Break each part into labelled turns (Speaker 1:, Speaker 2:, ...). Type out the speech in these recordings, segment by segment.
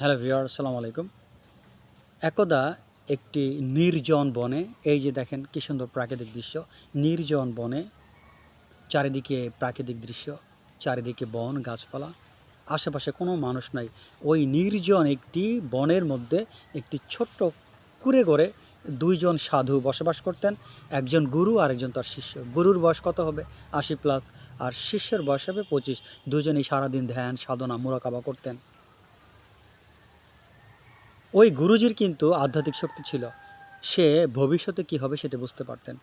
Speaker 1: Hello viewer আসসালামু আলাইকুম। একদা একটি নির্জন বনে, এই যে দেখেন কী সুন্দর প্রাকৃতিক দৃশ্য, নির্জন বনে, চারিদিকে প্রাকৃতিক দৃশ্য, চারিদিকে বন, গাছপালা, আশেপাশে কোনো মানুষ নাই। ওই নির্জন একটি বনের মধ্যে একটি ছোট্ট কুড়ে ঘরে দুইজন সাধু বসবাস করতেন, একজন গুরু আর একজন তার শিষ্য। গুরুর বয়স কত হবে? আশি প্লাস আর শিষ্যের বয়স হবে পঁচিশ। দুজনেই সারাদিন ধ্যান, সাধনা, মুরাকাবা করতেন। ওই গুরুজির কিন্তু আধ্যাত্মিক শক্তি ছিল। সে ভবিষ্যতে কি হবে সেটা বুঝতে পারতেন।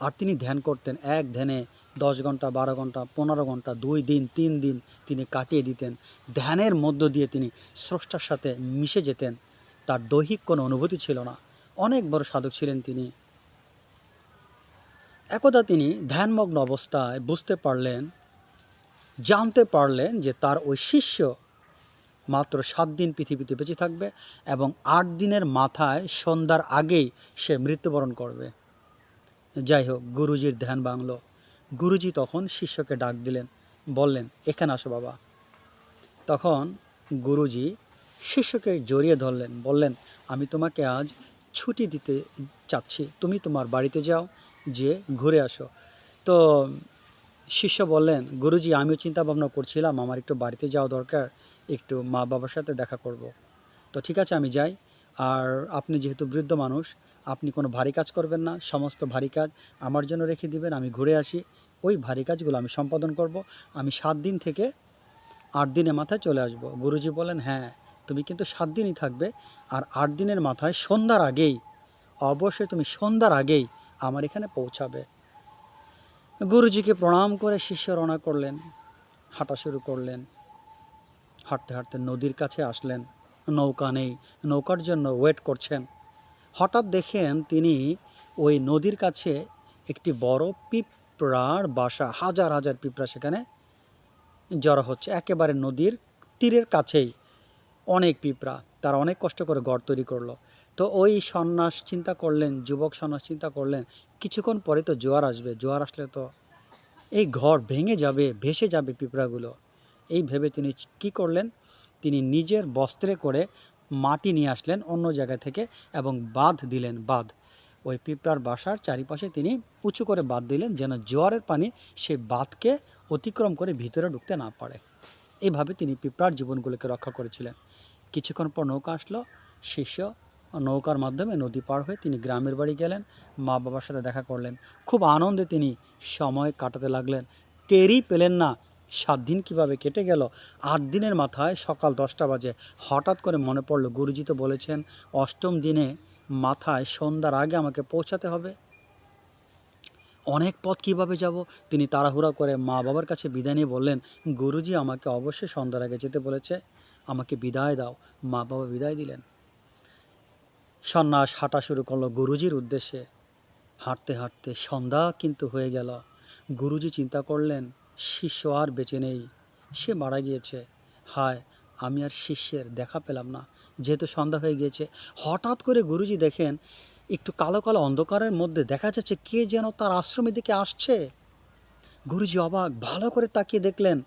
Speaker 1: আর তিনি ধ্যান করতেন, এক ধ্যানে দশ ঘণ্টা, বারো ঘণ্টা, পনেরো ঘণ্টা, দুই দিন, তিন দিন তিনি কাটিয়ে দিতেন। ধ্যানের মধ্য দিয়ে তিনি স্রষ্টার সাথে মিশে যেতেন। তার দৈহিক কোনো অনুভূতি ছিল না। অনেক বড় সাধক ছিলেন তিনি। একদা তিনি ধ্যানমগ্ন অবস্থায় বুঝতে পারলেন, জানতে পারলেন যে তার ওই শিষ্য মাত্র সাত দিন পৃথিবীতে বেঁচে থাকবে এবং আট দিনের মাথায় সন্ধ্যার আগেই সে মৃত্যুবরণ করবে। যাই হোক, গুরুজির ধ্যান ভাঙল। গুরুজি তখন শিষ্যকে ডাক দিলেন, বললেন, এখানে আসো বাবা। তখন গুরুজি শিষ্যকে জড়িয়ে ধরলেন, বললেন, আমি তোমাকে আজ ছুটি দিতে চাচ্ছি। তুমি তোমার বাড়িতে যাও যে ঘুরে আসো। তো শিষ্য বললেন, গুরুজি, আমিও চিন্তা ভাবনা করছিলাম, আমার একটু বাড়িতে যাওয়া দরকার। একটু মা বাবার সাথে দেখা করব। তো ঠিক আছে, আমি যাই। আর আপনি যেহেতু বৃদ্ধ মানুষ, আপনি কোনো ভারী কাজ করবেন না, সমস্ত ভারী কাজ আমার জন্য রেখে দিবেন, আমি ঘুরে আসি। ওই ভারী কাজগুলো আমি সম্পাদন করব। আমি সাত দিন থেকে আট দিনের মাথায় চলে আসব। গুরুজি বলেন হ্যাঁ তুমি কিন্তু সাত দিনই থাকবে। আর আট দিনের মাথায় সন্ধ্যার আগেই, অবশ্যই তুমি সন্ধ্যার আগেই আমার এখানে পৌঁছাবে। গুরুজিকে প্রণাম করে শিষ্য রওনা করলেন, হাঁটা শুরু করলেন। হাঁটতে হাঁটতে নদীর কাছে আসলেন। নৌকা নেই, নৌকার জন্য ওয়েট করছেন। হঠাৎ দেখেন তিনি ওই নদীর কাছে একটি বড় পিঁপড়ার বাসা, হাজার হাজার পিঁপড়া সেখানে জড়ো হচ্ছে। একেবারে নদীর তীরের কাছেই অনেক পিঁপড়া, তারা অনেক কষ্ট করে ঘর তৈরি করল। তো ওই সন্ন্যাস চিন্তা করলেন, যুবক সন্ন্যাস চিন্তা করলেন, কিছুক্ষণ পরে তো জোয়ার আসবে। জোয়ার আসলে তো এই ঘর ভেঙে যাবে, ভেসে যাবে পিঁপড়াগুলো। এই ভেবে তিনি কি করলেন? তিনি নিজের বস্ত্রে করে মাটি নিয়ে আসলেন অন্য জায়গা থেকে এবং বাঁধ দিলেন, বাঁধ। ওই পিঁপড়ার বাসার চারিপাশে তিনি উঁচু করে বাঁধ দিলেন যেন জোয়ারের পানি সেই বাঁধকে অতিক্রম করে ভিতরে ঢুকতে না পারে। এইভাবে তিনি পিঁপড়ার জীবনগুলোকে রক্ষা করেছিলেন। কিছুক্ষণ পর নৌকা আসলো। শিষ্য নৌকার মাধ্যমে নদী পার হয়ে তিনি গ্রামের বাড়ি গেলেন। মা বাবার সাথে দেখা করলেন। খুব আনন্দে তিনি সময় কাটাতে লাগলেন। টেরই পেলেন না সাত দিন কীভাবে কেটে গেল? আট দিনের মাথায় সকাল দশটা বাজে হঠাৎ করে মনে পড়ল, গুরুজি তো বলেছেন অষ্টম দিনে মাথায় সন্ধ্যার আগে আমাকে পৌঁছাতে হবে। অনেক পথ কীভাবে যাব? তিনি তাড়াহুড়া করে মা বাবার কাছে বিদায় নিয়ে বললেন, গুরুজি আমাকে অবশ্যই সন্ধ্যার আগে যেতে বলেছে, আমাকে বিদায় দাও। মা বাবা বিদায় দিলেন। সন্ন্যাস হাঁটা শুরু করল গুরুজির উদ্দেশ্যে। হাঁটতে হাঁটতে সন্ধ্যা কিন্তু হয়ে গেল। গুরুজি চিন্তা করলেন শিষ্য আর বেঁচে নেই। সে মারা গিয়েছে। হায়, আমি আর শিষ্যের দেখা পেলাম না। যেহেতু সন্ধ্যা হয়ে গিয়েছে, হঠাৎ করে গুরুজি দেখেন, একটু কালো কালো অন্ধকারের মধ্যে দেখা যাচ্ছে কে যেন তার আশ্রমের দিকে আসছে। গুরুজি অবাক, ভালো করে তাকিয়ে দেখলেন,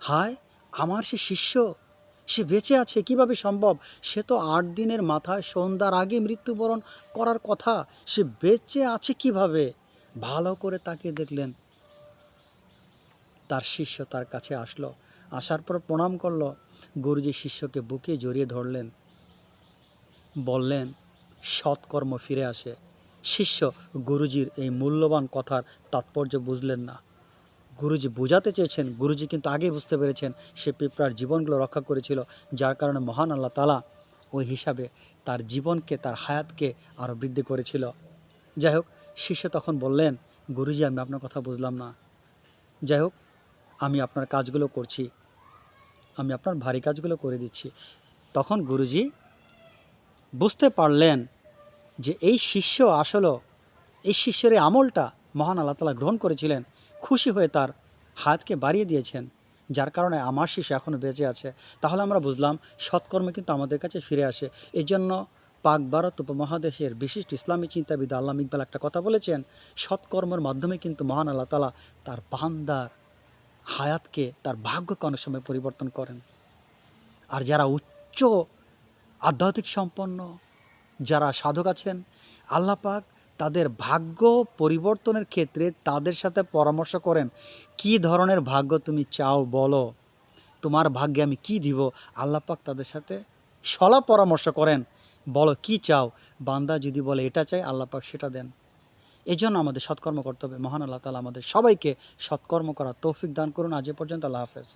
Speaker 1: হায়, আমার সে শিষ্য? সে বেঁচে আছে, কীভাবে সম্ভব? সে তো আট দিনের মাথায় সন্ধ্যার আগে মৃত্যুবরণ করার কথা। সে বেঁচে আছে কীভাবে? ভালো করে তাকিয়ে দেখলেন তার শিষ্য তার কাছে আসলো। আসার পর প্রণাম করল। গুরুজি শিষ্যকে বুকে জড়িয়ে ধরলেন। বললেন, সৎকর্ম ফিরে আসে। শিষ্য গুরুজির এই মূল্যবান কথার তাৎপর্য বুঝলেন না। গুরুজি বোঝাতে চেয়েছেন। গুরুজি কিন্তু আগেই বুঝতে পেরেছেন সে পিঁপড়ার জীবনগুলো রক্ষা করেছিল, যার কারণে মহান আল্লাহ তালা ওই হিসাবে তার জীবনকে, তার হায়াতকে আরও বৃদ্ধি করেছিল। যাই হোক, শিষ্য তখন বললেন, গুরুজি, আমি আপনার কথা বুঝলাম না। যাই হোক আমি আপনার কাজগুলো করছি। আমি আপনার ভারী কাজগুলো করে দিচ্ছি। তখন গুরুজি বুঝতে পারলেন যে এই শিষ্য আসলে, এই শিষ্যের এই আমলটা মহান আল্লাহ তালা গ্রহণ করেছিলেন। খুশি হয়ে তার হাতকে বাড়িয়ে দিয়েছেন। যার কারণে আমার শিষ্য এখনও বেঁচে আছে। তাহলে আমরা বুঝলাম, সৎকর্ম কিন্তু আমাদের কাছে ফিরে আসে। এই জন্য পাক ভারত উপমহাদেশের বিশিষ্ট ইসলামী চিন্তাবিদ আল্লাহ ইকবাল একটা কথা বলেছেন, সৎকর্মের মাধ্যমে কিন্তু মহান আল্লাহ তালা তার বান্দার হায়াতকে তার ভাগ্যকে অনেক সময় পরিবর্তন করেন। আর যারা উচ্চ আধ্যাত্মিক সম্পন্ন, যারা সাধক আছেন, আল্লাহ পাক তাদের ভাগ্য পরিবর্তনের ক্ষেত্রে তাদের সাথে পরামর্শ করেন, কি ধরনের ভাগ্য তুমি চাও বলো? তোমার ভাগ্যে আমি কি দিব? আল্লাহ পাক তাদের সাথে সলা পরামর্শ করেন, বলো কি চাও? বান্দা যদি বলে, এটা চাই, আল্লাহ পাক সেটা দেন। এই জন্য আমাদের সৎকর্ম করতে হবে। মহান আল্লাহ তালা আমাদের সবাইকে সৎকর্ম করার তৌফিক দান করুন। আজ এ পর্যন্ত আল্লাহ হাফেজ।